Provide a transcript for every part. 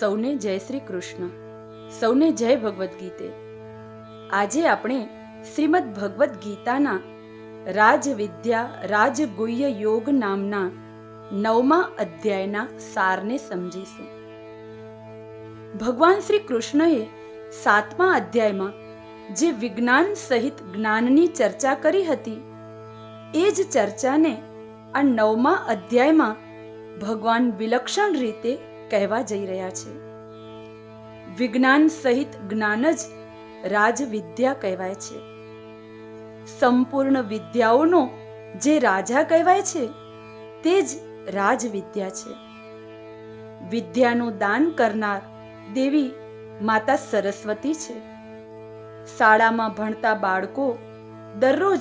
સૌને જય શ્રી કૃષ્ણ. સૌને જય ભગવદ્ ગીતે. આજે આપણે શ્રીમદ ભગવદ્ ગીતાના રાજવિદ્યા રાજગુહ્ય યોગ નામના નવમા અધ્યાયના સારને સમજીશું. ભગવાન શ્રી કૃષ્ણએ સાતમા અધ્યાયમાં જે વિજ્ઞાન સહિત જ્ઞાનની ચર્ચા કરી હતી, એ જ ચર્ચાને આ નવમા અધ્યાયમાં ભગવાન વિલક્ષણ રીતે કહેવા જઈ રહ્યા છે. વિજ્ઞાન સહિત જ્ઞાન જ રાજવિદ્યા કહેવાય છે. સંપૂર્ણ વિદ્યાઓનો જે રાજા કહેવાય છે, તે જ રાજવિદ્યા છે. વિદ્યાનું દાન કરનાર દેવી માતા સરસ્વતી છે. શાળામાં ભણતા બાળકો દરરોજ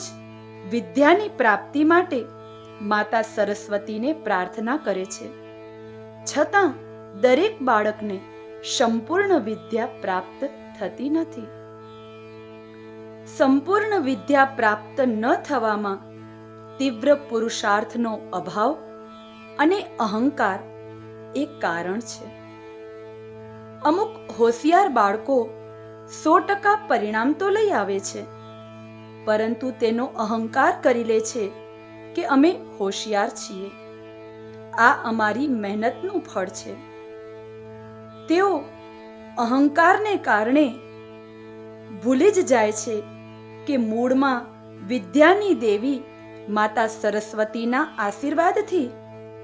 વિદ્યાની પ્રાપ્તિ માટે માતા સરસ્વતીને પ્રાર્થના કરે છે. છતાં દરેક બાળકને સંપૂર્ણ વિદ્યા પ્રાપ્ત થતી નથી. સંપૂર્ણ વિદ્યા પ્રાપ્ત ન થવામાં તીવ્ર પુરુષાર્થનો અભાવ અને અહંકાર એક કારણ છે. અમુક હોશિયાર બાળકો સો ટકા પરિણામ તો લઈ આવે છે, પરંતુ તેનો અહંકાર કરી લે છે કે અમે હોશિયાર છીએ. આ અમારી મહેનતનું ફળ છે. તેઓ અહંકારને કારણે ભૂલી જ જાય છે કે મૂળમાં વિદ્યાની દેવી માતા સરસ્વતીના આશીર્વાદથી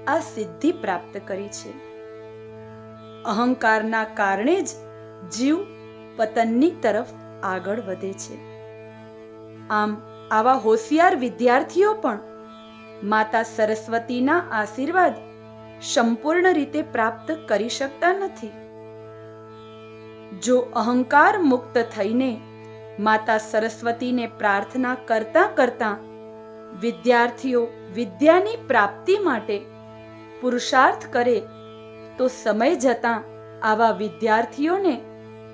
આ સિદ્ધિ પ્રાપ્ત કરી છે. અહંકારના કારણે જ જીવ પતનની તરફ આગળ વધે છે. આમ આવા હોશિયાર વિદ્યાર્થીઓ પણ માતા સરસ્વતીના આશીર્વાદ સંપૂર્ણ રીતે પ્રાપ્ત કરી શકતા નથી. જો અહંકાર મુક્ત થઈને માતા સરસ્વતીને પ્રાર્થના કરતા કરતા વિદ્યાર્થીઓ વિદ્યાની પ્રાપ્તિ માટે પુરુષાર્થ કરે, તો સમય જતાં આવા વિદ્યાર્થીઓને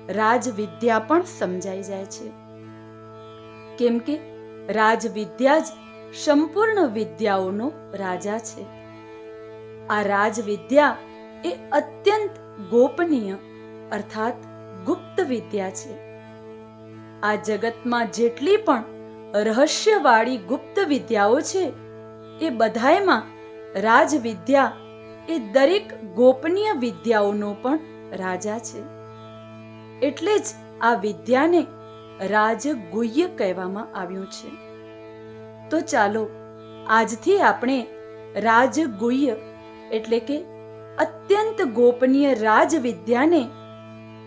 રાજવિદ્યા પણ સમજાઈ જાય છે. કેમ કે રાજવિદ્યા જ સંપૂર્ણ વિદ્યાઓનો રાજા છે. આ રાજવિદ્યા એ અત્યંત ગોપનીય, અર્થાત ગુપ્ત વિદ્યા છે. આ જગતમાં જેટલી પણ રહસ્યવાળી ગુપ્ત વિદ્યાઓ છે, એ બધાયમાં રાજવિદ્યા એ દરેક ગોપનીય વિદ્યાઓનો પણ રાજા છે. એટલે જ આ વિદ્યાને રાજગુહ્ય કહેવામાં આવ્યું છે. તો ચાલો, આજથી આપણે રાજગુહ્ય એટલે કે અત્યંત ગોપનીય રાજવિદ્યાને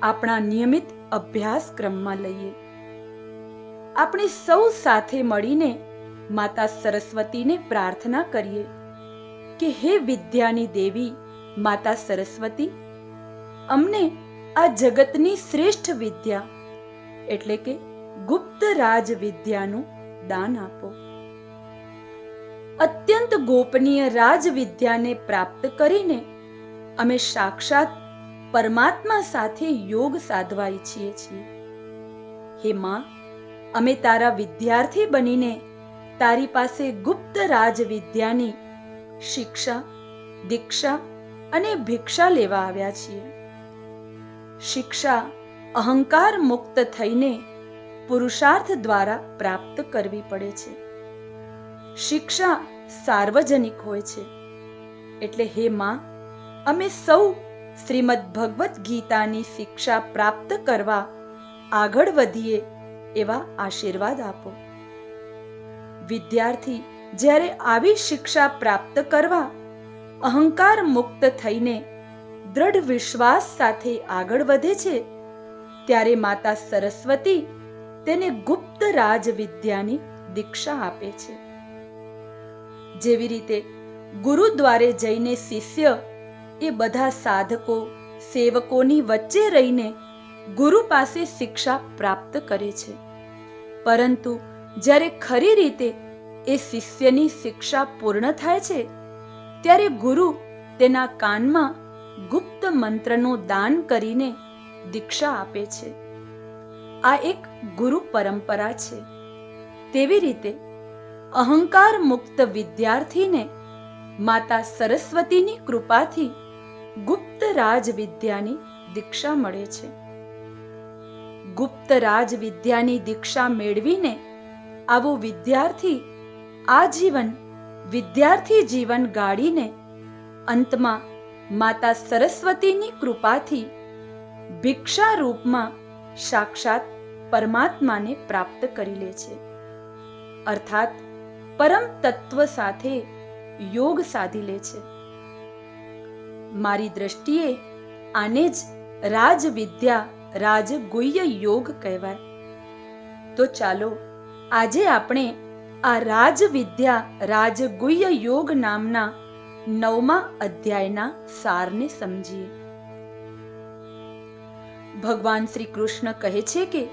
આપણા નિયમિત અભ્યાસક્રમમાં લઈએ. આપણે સૌ સાથે મળીને માતા સરસ્વતીને પ્રાર્થના કરીએ કે હે વિદ્યાની દેવી, માતા સરસ્વતી, અમને આ જગતની શ્રેષ્ઠ વિદ્યા, એટલે કે ગુપ્ત રાજ વિદ્યાનું દાન આપો. અત્યંત ગોપનીય રાજ વિદ્યાને પ્રાપ્ત કરીને અમે સાક્ષાત પરમાત્મા સાથે યોગ સાધવા ઈચ્છીએ છીએ. હે માં, અમે તારા વિદ્યાર્થી બનીને તારી પાસે ગુપ્ત રાજ વિદ્યાની શિક્ષા, દીક્ષા અને ભિક્ષા લેવા આવ્યા છીએ. શિક્ષા અહંકાર મુક્ત થઈને પુરુષાર્થ દ્વારા પ્રાપ્ત કરવી પડે છે. શિક્ષા સાર્વજનિક હોય છે. એટલે હે માં, અમે સૌ શ્રીમદ ભગવદ્ ગીતાની શિક્ષા પ્રાપ્ત કરવા આગળ વધીએ એવા આશીર્વાદ આપો. વિદ્યાર્થી, જ્યારે આવી શિક્ષા પ્રાપ્ત કરવા અહંકાર મુક્ત થઈને દ્રઢ વિશ્વાસ સાથે આગળ વધે છે, ત્યારે માતા સરસ્વતી તેને ગુપ્ત રાજ વિદ્યાની દીક્ષા આપે છે. જેવી રીતે ગુરુદ્વારે જઈને શિષ્ય એ બધા સાધકો, સેવકોની વચ્ચે રહીને ગુરુ પાસે શિક્ષા પ્રાપ્ત કરે છે. પરંતુ જ્યારે ખરી રીતે એ શિષ્યની શિક્ષા પૂર્ણ થાય છે, ત્યારે ગુરુ તેના કાનમાં ગુપ્ત મંત્રનું દાન કરીને દીક્ષા આપે છે. આ એક ગુરુ પરંપરા છે. તેવી રીતે અહંકાર મુક્ત વિદ્યાર્થીને માતા સરસ્વતીની કૃપાથી ગુપ્ત રાજ વિદ્યાની દીક્ષા મળે છે. ગુપ્ત રાજ વિદ્યાની દીક્ષા મેળવીને આવો વિદ્યાર્થી આજીવન, વિદ્યાર્થી જીવન ગાળીને અંતમાં માતા સરસ્વતીની કૃપાથી ભિક્ષા રૂપમાં સાક્ષાત પરમાત્માને પ્રાપ્ત કરી લે છે. અર્થાત પરમ તત્વ સાથે યોગ સાધી લે છે. મારી દ્રષ્ટિએ આને જ રાજવિદ્યા, રાજગુહ્ય યોગ કહેવાય. તો ચાલો, આજે આપણે આ રાજવિદ્યા, રાજગુહ્ય યોગ નામના નવમા અધ્યાયના સારને સમજીએ. ભગવાન શ્રી કૃષ્ણ કહે છે કે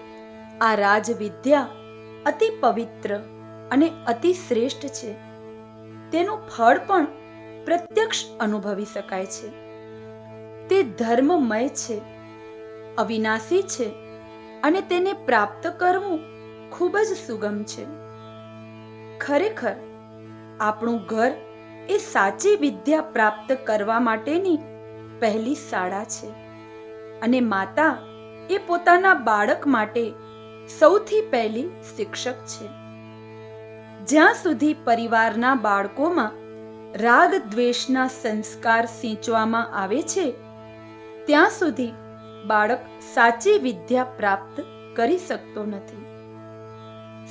આ રાજવિદ્યા અતિ પવિત્ર અને અતિ શ્રેષ્ઠ છે. તેનું ફળ પણ પ્રત્યક્ષ અનુભવી શકાય છે. તે ધર્મમય છે, અવિનાશી છે અને તેને પ્રાપ્ત કરવું ખૂબ જ સુગમ છે. ખરેખર, આપણું ઘર એ સાચી વિદ્યા પ્રાપ્ત કરવા માટેની પહેલી શાળા છે અને માતા એ પોતાના બાળક માટે સૌથી પહેલી શિક્ષક છે. જ્યાં સુધી પરિવારના બાળકોમાં રાગ દ્વેષના સંસ્કાર સિંચવામાં આવે છે. ત્યાં સુધી બાળક સાચી વિદ્યા પ્રાપ્ત કરી શકતો નથી.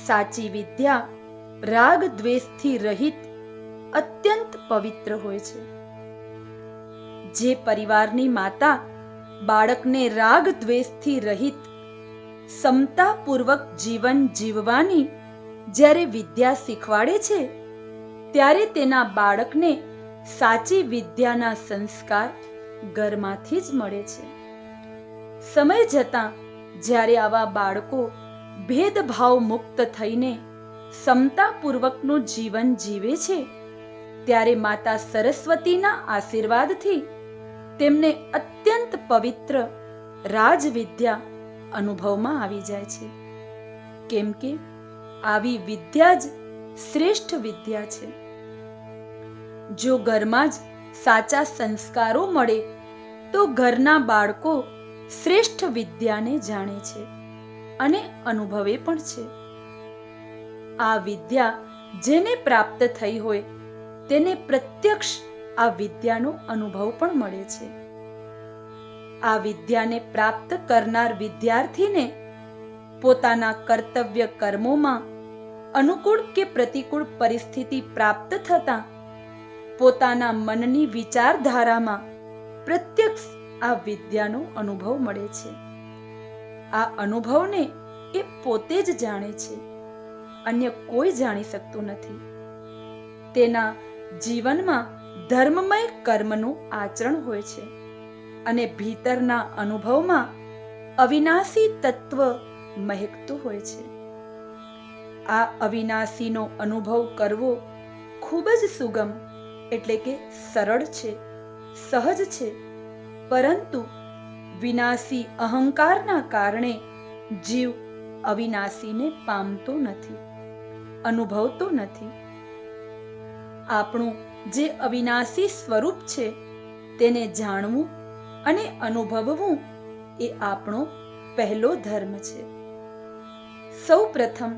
સાચી વિદ્યા રાગ દ્વેષથી રહિત અત્યંત પવિત્ર હોય છે. જે પરિવારની માતા બાળકને રાગ દ્વેષથી રહિત સમતાપૂર્વક જીવન જીવવાની જ્યારે વિદ્યા શીખવાડે છે ત્યારે તેના બાળકને સાચી વિદ્યાના સંસ્કાર ઘરમાંથી જ મળે છે. સમય જતાં જ્યારે આવા બાળકો ભેદભાવ મુક્ત થઈને સમતાપૂર્વકનું જીવન જીવે છે, ત્યારે માતા સરસ્વતીના આશીર્વાદથી તેમને અત્યંત પવિત્ર રાજવિદ્યા અનુભવમાં આવી જાય છે. કેમ કે આવી વિદ્યા જ શ્રેષ્ઠ વિદ્યા છે. જો ઘરમાં જ સાચા સંસ્કારો મળે, તો ઘરના બાળકો શ્રેષ્ઠ વિદ્યાને જાણે છે અને અનુભવે પણ છે. આ વિદ્યા જેને પ્રાપ્ત થઈ હોય, તેને પ્રત્યક્ષ આ વિદ્યાનો અનુભવ પણ મળે છે. આ વિદ્યાને પ્રાપ્ત કરનાર વિદ્યાર્થીને પોતાના કર્તવ્ય કર્મોમાં અનુકૂળ કે પ્રતિકૂળ પરિસ્થિતિ પ્રાપ્ત થતાં પોતાના મનની વિચારધારામાં પ્રત્યક્ષ આ વિદ્યાનો અનુભવ મળે છે. આ અનુભવને એ પોતે જ જાણે છે. અન્ય કોઈ જાણી શકતું નથી. તેના જીવનમાં ધર્મમય કર્મનું આચરણ હોય છે અને ભીતરના અનુભવમાં અવિનાશી તત્વ મહેકતું હોય છે. આ અવિનાશીનો અનુભવ કરવો ખૂબ જ સુગમ એટલે કે સરળ છે, સહજ છે. પરંતુ વિનાશી અહંકારના કારણે જીવ અવિનાશીને પામતો નથી, અનુભવતો નથી. આપણું જે અવિનાશી સ્વરૂપ છે, તેને જાણવું અને અનુભવવું એ આપણો પહેલો ધર્મ છે. સૌ પ્રથમ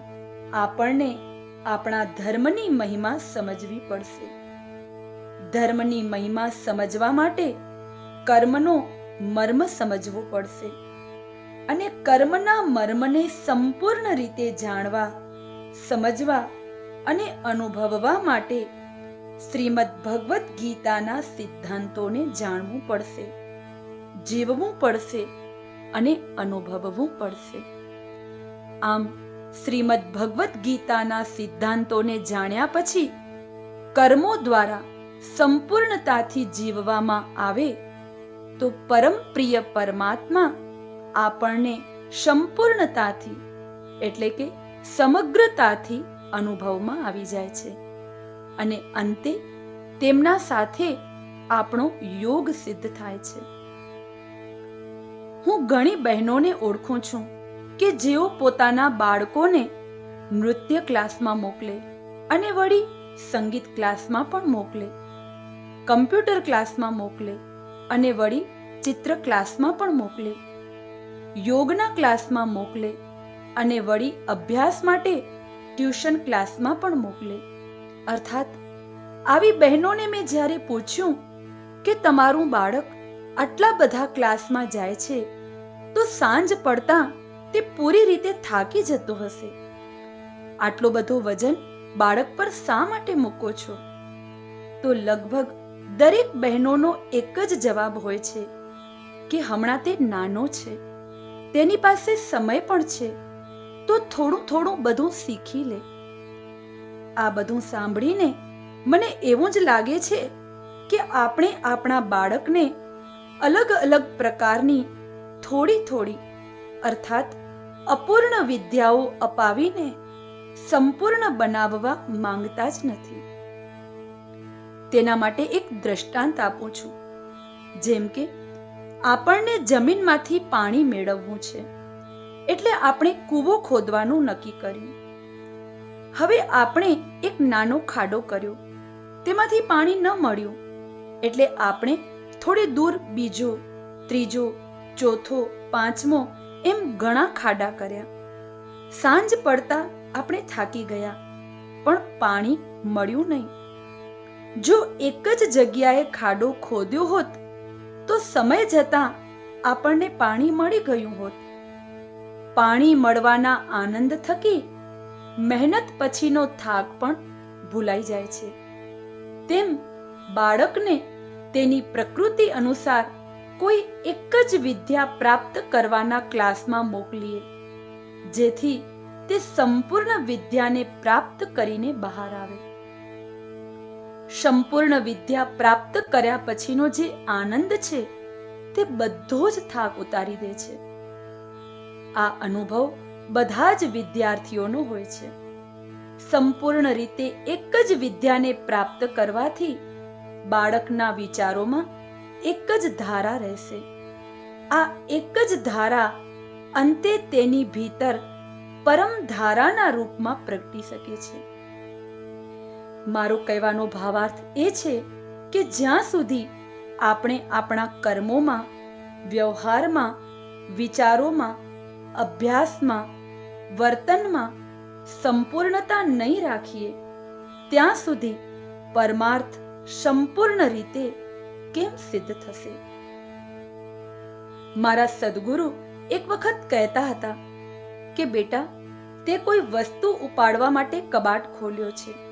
આપણને આપણા ધર્મની મહિમા સમજવી પડશે. ધર્મની મહિમા સમજવા માટે કર્મનો મર્મ સમજવો પડશે. અને કર્મના મર્મને સંપૂર્ણ રીતે જાણવા, સમજવા અને અનુભવવા માટે શ્રીમદ ભગવદ્ ગીતાના સિદ્ધાંતોને જાણવું પડશે, જીવવું પડશે અને અનુભવવું પડશે. આમ, શ્રીમદ ભગવદ્ ગીતાના સિદ્ધાંતોને જાણ્યા પછી કર્મો દ્વારા સંપૂર્ણતાથી જીવવામાં આવે, તો પરમ પ્રિય પરમાત્મા આપણને સંપૂર્ણતાથી, એટલે કે સમગ્રતાથી અનુભવમાં આવી જાય છે. અને અંતે તેમના સાથે આપણો યોગ સિદ્ધ થાય છે. હું ઘણી બહેનોને ઓળખું છું કે જેઓ પોતાના બાળકોને નૃત્ય ક્લાસમાં મોકલે અને વળી સંગીત ક્લાસમાં પણ મોકલે. કમ્પ્યુટર ક્લાસમાં મોકલે અને વળી ચિત્ર ક્લાસમાં પણ મોકલે. યોગના ક્લાસમાં મોકલે અને વળી અભ્યાસ માટે ટ્યુશન ક્લાસમાં પણ મોકલે. અર્થાત, આવી બહેનોને મેં જ્યારે પૂછ્યું કે તમારું બાળક આટલા બધા ક્લાસમાં જાય છે, તો સાંજ પડતા તે પૂરી રીતે થાકી જતો હશે. આટલો બધો વજન બાળક પર શા માટે મૂકો છો? તો લગભગ દરેક બહેનોનો એક જ જવાબ હોય છે કે હમણાં તે નાનો છે, તેની પાસે સમય પણ છે, તો થોડું થોડું બધું શીખી લે. આ બધું સાંભળીને મને એવું જ લાગે છે કે આપણે આપણા બાળકને અલગ અલગ પ્રકારની થોડી થોડી, અર્થાત અપૂર્ણ વિદ્યાઓ અપાવીને સંપૂર્ણ બનાવવા માંગતા જ નથી. તેના માટે એક દ્રષ્ટાંત આપું છું. જેમ કે, આપણને જમીનમાંથી પાણી મેળવવું છે, એટલે આપણે કૂવો ખોદવાનું નક્કી કર્યું. હવે આપણે એક નાનો ખાડો કર્યો, તેમાંથી પાણી ન મળ્યું, એટલે આપણે થોડે દૂર બીજો, ત્રીજો, ચોથો, પાંચમો એમ ઘણા ખાડા કર્યા. સાંજ પડતા આપણે થાકી ગયા, પણ પાણી મળ્યું નહીં. જો એક જ જગ્યાએ ખાડો ખોદ્યો હોત, તો સમય જતાં આપણને પાણી મળી ગયું હોત. પાણી મળવાના આનંદ થકી મહેનત પછીનો થાક પણ ભૂલાઈ જાય છે. તેમ બાળકને તેની પ્રકૃતિ અનુસાર કોઈ એક જ વિદ્યા પ્રાપ્ત કરવાના ક્લાસમાં મોકલીએ, જેથી તે સંપૂર્ણ વિદ્યાને પ્રાપ્ત કરીને બહાર આવે. સંપૂર્ણ વિદ્યા પ્રાપ્ત કર્યા પછીનો જે આનંદ છે, તે બધો જ થાક ઉતારી દે છે. આ અનુભવ બધા જ વિદ્યાર્થીઓનો હોય છે. સંપૂર્ણ રીતે એક જ વિદ્યાને પ્રાપ્ત કરવાથી બાળકના વિચારોમાં એક જ ધારા રહેશે. આ એક જ ધારા અંતે તેની ભીતર પરમ ધારાના રૂપમાં પ્રગટી શકે છે. મારો કહેવાનો ભાવાર્થ એ છે કે જ્યાં સુધી આપણે આપણા કર્મોમાં, વ્યવહારમાં, વિચારોમાં, અભ્યાસમાં, વર્તનમાં સંપૂર્ણતા નહીં રાખીએ, ત્યાં સુધી પરમાર્થ સંપૂર્ણ રીતે કેમ સિદ્ધ થશે? મારા સદગુરુ એક વખત કહેતા હતા કે બેટા, તે કોઈ વસ્તુ ઉપાડવા માટે કબાટ ખોલ્યો છે.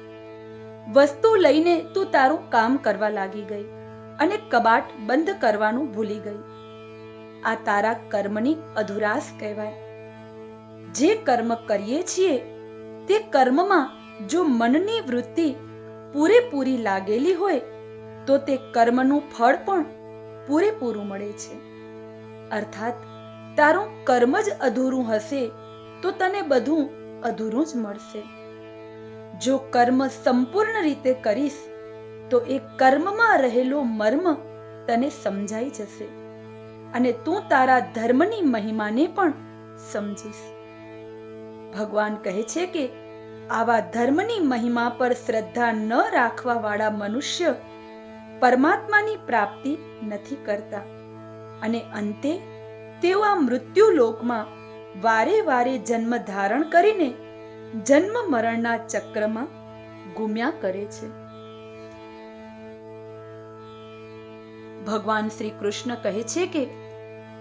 વસ્તુ લઈને તું તારું કામ કરવા લાગી ગઈ અને કબાટ બંધ કરવાનું ભૂલી ગઈ. આ તારા કર્મની અધુરાશ કહેવાય. જે કર્મ કરીએ છીએ, તે કર્મમાં જો મનની વૃત્તિ પૂરેપૂરી લાગેલી હોય, તો તે કર્મનું ફળ પણ પૂરેપૂરું મળે છે. અર્થાત, તારું કર્મ જ અધૂરું હશે, તો તને બધું અધૂરું જ મળશે. જો કર્મ સંપૂર્ણ રીતે કરીશ, તો એ કર્મમાં રહેલો મર્મ તને સમજાઈ જશે અને તું તારા ધર્મની મહિમાને પણ સમજીશ. ભગવાન કહે છે કે આવા ધર્મની મહિમા પર શ્રદ્ધા ન રાખવા વાળા મનુષ્ય પરમાત્માની પ્રાપ્તિ નથી કરતા અને અંતે તેઓ આ મૃત્યુ લોકમાં વારે વારે જન્મ ધારણ કરીને જન્મ મરણના ચક્રમાં ગુમ્યા કરે છે. ભગવાન શ્રી કૃષ્ણ કહે છે કે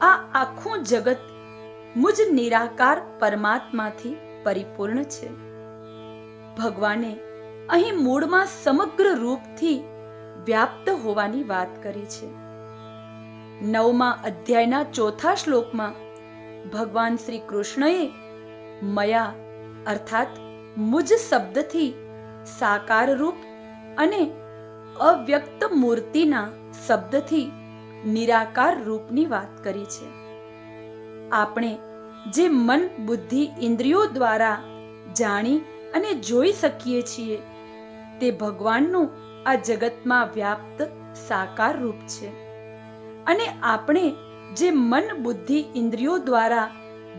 આ આખું જગત મુજ નિરાકાર પરમાત્માથી પરિપૂર્ણ છે. ભગવાને અહીં મૂળમાં સમગ્ર રૂપથી વ્યાપ્ત હોવાની વાત કરી છે. નવમા અધ્યાયના ચોથા શ્લોકમાં ભગવાન શ્રી કૃષ્ણએ મયા અર્થાત મુજ શબ્દથી સાકાર રૂપ અને અવ્યક્ત મૂર્તિના શબ્દથી નિરાકાર રૂપની વાત કરી છે. આપણે જે મન, બુદ્ધિ, ઇન્દ્રિયો દ્વારા જાણી અને જોઈ શકીએ છીએ, તે ભગવાનનું આ જગતમાં વ્યાપ્ત સાકાર રૂપ છે. અને આપણે જે મન, બુદ્ધિ, ઇન્દ્રિયો દ્વારા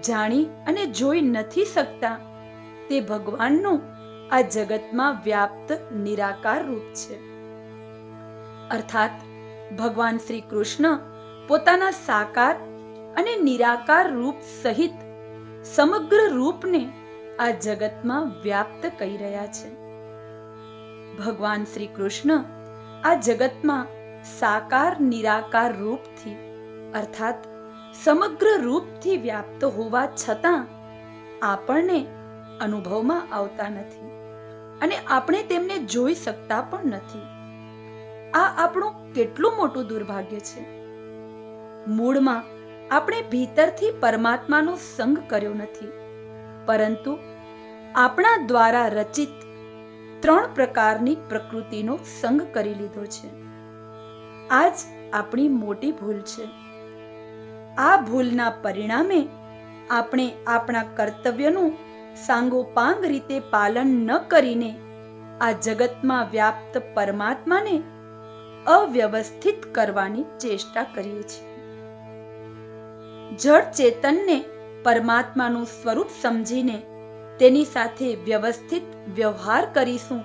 જાણી અને જોઈ નથી શકતા તે ભગવાનનું આ જગતમાં વ્યાપ્ત નિરાકાર રૂપ છે. અર્થાત, ભગવાન શ્રી કૃષ્ણ પોતાના સાકાર અને નિરાકાર રૂપ સહિત સમગ્ર રૂપને આ જગતમાં વ્યાપ્ત કરી રહ્યા છે. ભગવાન શ્રી કૃષ્ણ આ જગતમાં સાકાર નિરાકાર રૂપથી, અર્થાત સમગ્ર રૂપથી વ્યાપ્ત હોવા છતાં, આપણને અનુભવમાં આવતા નથી અને આપણે તેમને જોઈ શકતા પણ નથી. આ આપણું કેટલું મોટું દુર્ભાગ્ય છે. મૂળમાં આપણે ભીતરથી પરમાત્માનો સંગ કર્યો નથી, પરંતુ આપણા દ્વારા રચિત ત્રણ પ્રકારની પ્રકૃતિનો સંગ કરી લીધો છે. આ જ આપણી મોટી ભૂલ છે. આ ભૂલના પરિણામે આપણે આપણા કર્તવ્યનું સાંગોપાંગ રીતે પાલન ન કરીને આ જગતમાં વ્યાપ્ત પરમાત્માને અવ્યવસ્થિત કરવાની ચેષ્ટા કરીએ છીએ. જળ ચેતનને પરમાત્માનું સ્વરૂપ સમજીને તેની સાથે વ્યવસ્થિત વ્યવહાર કરીશું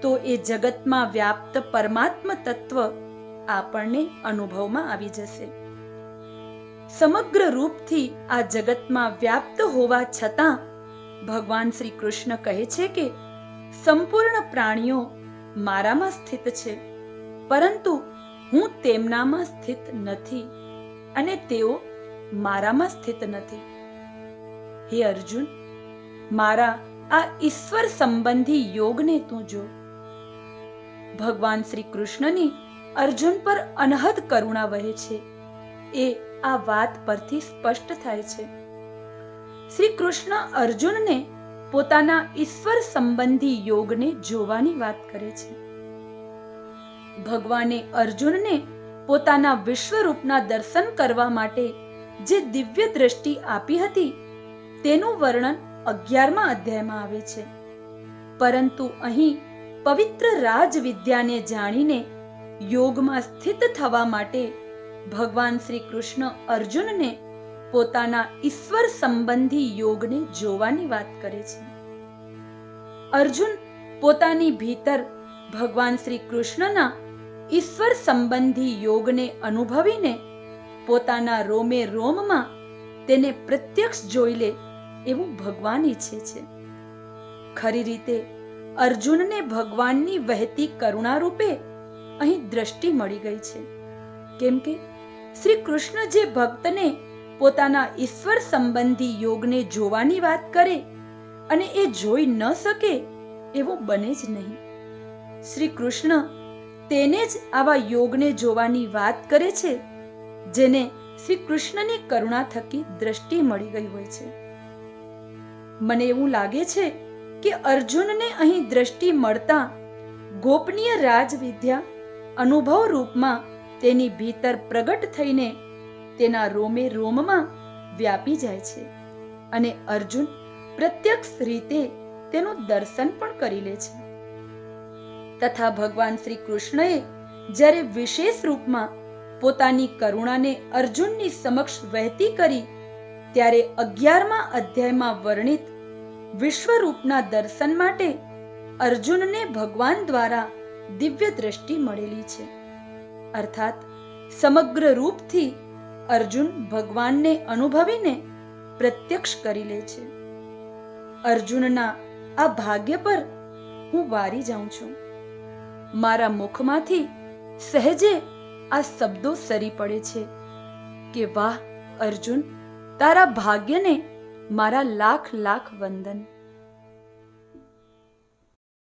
તો એ જગતમાં વ્યાપ્ત પરમાત્મ તત્વ આપણને અનુભવમાં આવી જશે. સમગ્ર રૂપથી આ જગતમાં વ્યાપ્ત હોવા છતાં ભગવાન શ્રી કૃષ્ણ કહે છે કે સંપૂર્ણ પ્રાણીઓ મારામાં સ્થિત છે, પરંતુ હું તેમનામાં સ્થિત નથી અને તેઓ મારામાં સ્થિત નથી. હે અર્જુન, મારા આ ઈશ્વર સંબંધી યોગને તું જો. ભગવાન શ્રી કૃષ્ણની અર્જુન પર અનહદ કરુણા વહે છે. એ આ વાત પરથી સ્પષ્ટ થાય છે. શ્રી કૃષ્ણ અર્જુનને પોતાના ઈશ્વર સંબંધી યોગને જોવાની વાત કરે છે. ભગવાને અર્જુનને પોતાના વિશ્વરૂપના દર્શન કરવા માટે જે દિવ્ય દ્રષ્ટિ આપી હતી, તેનું વર્ણન અગિયારમા અધ્યાયમાં આવે છે. પરંતુ અહીં પવિત્ર રાજવિદ્યાને જાણીને યોગમાં સ્થિત થવા માટે ભગવાન શ્રી કૃષ્ણ અર્જુનને પોતાના ઈશ્વર સંબંધી યોગને જોવાની વાત કરે છે. અર્જુન પોતાની ભીતર ભગવાન શ્રી કૃષ્ણના ઈશ્વર સંબંધી યોગને અનુભવીને પોતાના રોમે રોમમાં તેને પ્રત્યક્ષ જોઈ લે એવું ભગવાન ઈચ્છે છે. ખરી રીતે અર્જુનને ભગવાનની વહેતી કરુણા રૂપે અહીં દ્રષ્ટિ મળી ગઈ છે. કેમ કે શ્રી કૃષ્ણ જે ભક્તને પોતાના ઈશ્વર સંબંધી યોગને જોવાની વાત કરે અને એ જોઈ ન શકે એવું બને જ નહીં. શ્રી કૃષ્ણ તેને જ આવા યોગને જોવાની વાત કરે છે, જેને શ્રી કૃષ્ણની કરુણા થકી દ્રષ્ટિ મળી ગઈ હોય છે. મને એવું લાગે છે કે અર્જુનને અહીં દ્રષ્ટિ મળતા ગોપનીય રાજવિદ્યા અનુભવ રૂપમાં તેની ભીતર પ્રગટ થઈને તેના રોમે રોમમાં વ્યાપી જાય છે અને અર્જુન પ્રત્યક્ષ રીતે તેનું દર્શન પણ કરી લે છે. તથા ભગવાન શ્રી કૃષ્ણએ જ્યારે વિશેષ રૂપમાં પોતાની કરુણાને અર્જુનની સમક્ષ વહેતી કરી, ત્યારે અગિયારમા અધ્યાયમાં વર્ણિત વિશ્વરૂપના દર્શન માટે અર્જુનને ભગવાન દ્વારા દિવ્ય દ્રષ્ટિ મળેલી છે. અર્થાત, સમગ્ર રૂપથી અર્જુન ભગવાનને અનુભવીને પ્રત્યક્ષ કરી લે છે. અર્જુનના આ ભાગ્ય પર હું વારી જાઉં છું. મારા મુખમાંથી સહેજે આ શબ્દો સરી પડે છે કે, વાહ, અર્જુન, તારા ભાગ્યને મારા લાખ લાખ વંદન.